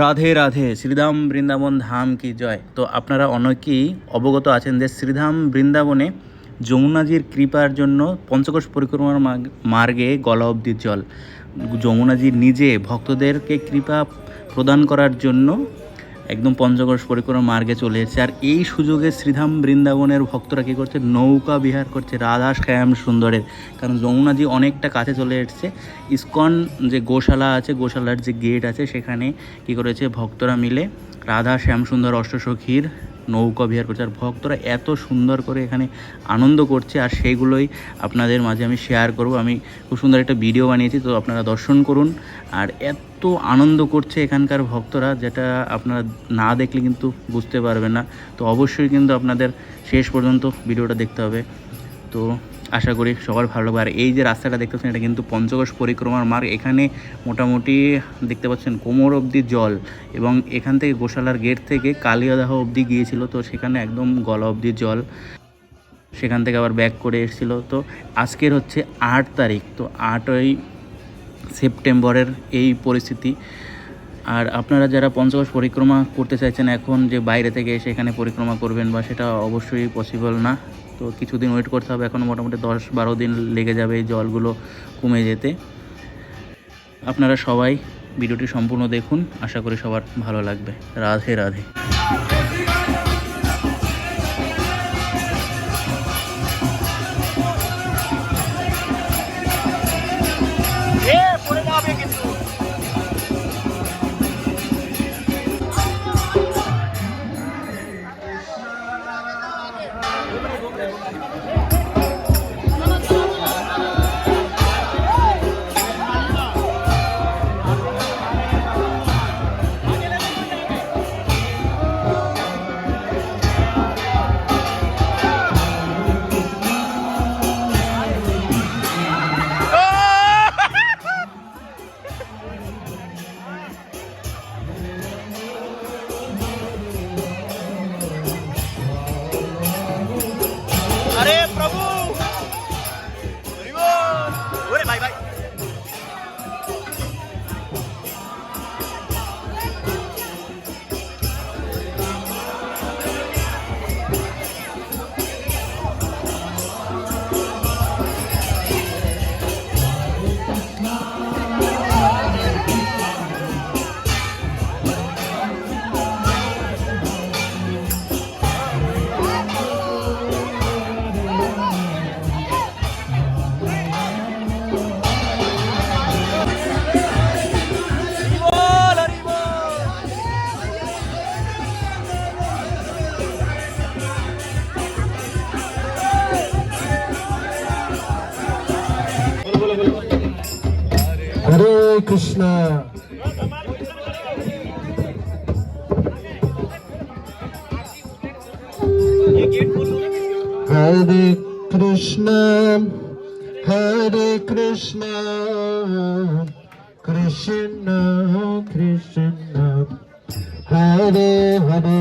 রাধে রাধে, শ্রীধাম বৃন্দাবন ধাম কি জয়? তো আপনারা অনেকেই অবগত আছেন যে শ্রীধাম বৃন্দাবনে যমুনাজির কৃপার জন্য পঞ্চকোষ পরিক্রমার মার্গে গলা অবধি জল। যমুনাজি নিজে ভক্তদেরকে কৃপা প্রদান করার জন্য একদম পঞ্চকোষ পরিক্রমা মার্গে চলে এসেছে। আর এই সুযোগে শ্রীধাম বৃন্দাবনের ভক্তরা কী করছে? নৌকা বিহার করছে রাধা শ্যাম সুন্দরের। কারণ যমুনাজি অনেকটা কাছে চলে এসেছে। ইস্কন যে গোশালা আছে, গোশালার যে গেট আছে, সেখানে কী করেছে? ভক্তরা মিলে রাধা শ্যাম সুন্দর অষ্টসখীর নৌকা বিহার করছে। আর ভক্তরা এত সুন্দর করে এখানে আনন্দ করছে, আর সেইগুলোই আপনাদের মাঝে আমি শেয়ার করব। আমি খুব সুন্দর একটা ভিডিও বানিয়েছি, তো আপনারা দর্শন করুন। আর এত আনন্দ করছে এখানকার ভক্তরা, যেটা আপনারা না দেখলে কিন্তু বুঝতে পারবেন না। তো অবশ্যই কিন্তু আপনাদের শেষ পর্যন্ত ভিডিওটা দেখতে হবে। তো আশা করি সবার ভালো লাগবে। আর এই যে রাস্তাটা দেখতে পাচ্ছেন, এটা কিন্তু পঞ্চকোষ পরিক্রমার মার্গ। এখানে মোটামুটি দেখতে পাচ্ছেন কোমর অবধি জল এবং এখান থেকে গোশালার গেট থেকে কালিয়াদাহ অবধি গিয়েছিল। তো সেখানে একদম গলা অবধি জল। সেখান থেকে আবার ব্যাক করে এসেছিল। তো আজকের হচ্ছে আট তারিখ। তো আটই সেপ্টেম্বরের এই পরিস্থিতি। আর আপনারা যারা পঞ্চকোষ পরিক্রমা করতে চাইছেন এখন যে বাইরে থেকে এসে এখানে পরিক্রমা করবেন বা সেটা অবশ্যই পসিবল না। তো কিছুদিন ওয়েট করতে হবে, এখন মোটামুটি দশ বারো দিন লেগে যাবে এই জলগুলো কমে যেতে। আপনারা সবাই ভিডিওটি সম্পূর্ণ দেখুন, আশা করি সবার ভালো লাগবে। রাধে রাধে। अरे Vamos lá, vamos lá. Gracias. Hare Krishna Hare Krishna Hare Krishna Krishna Krishna Hare Hare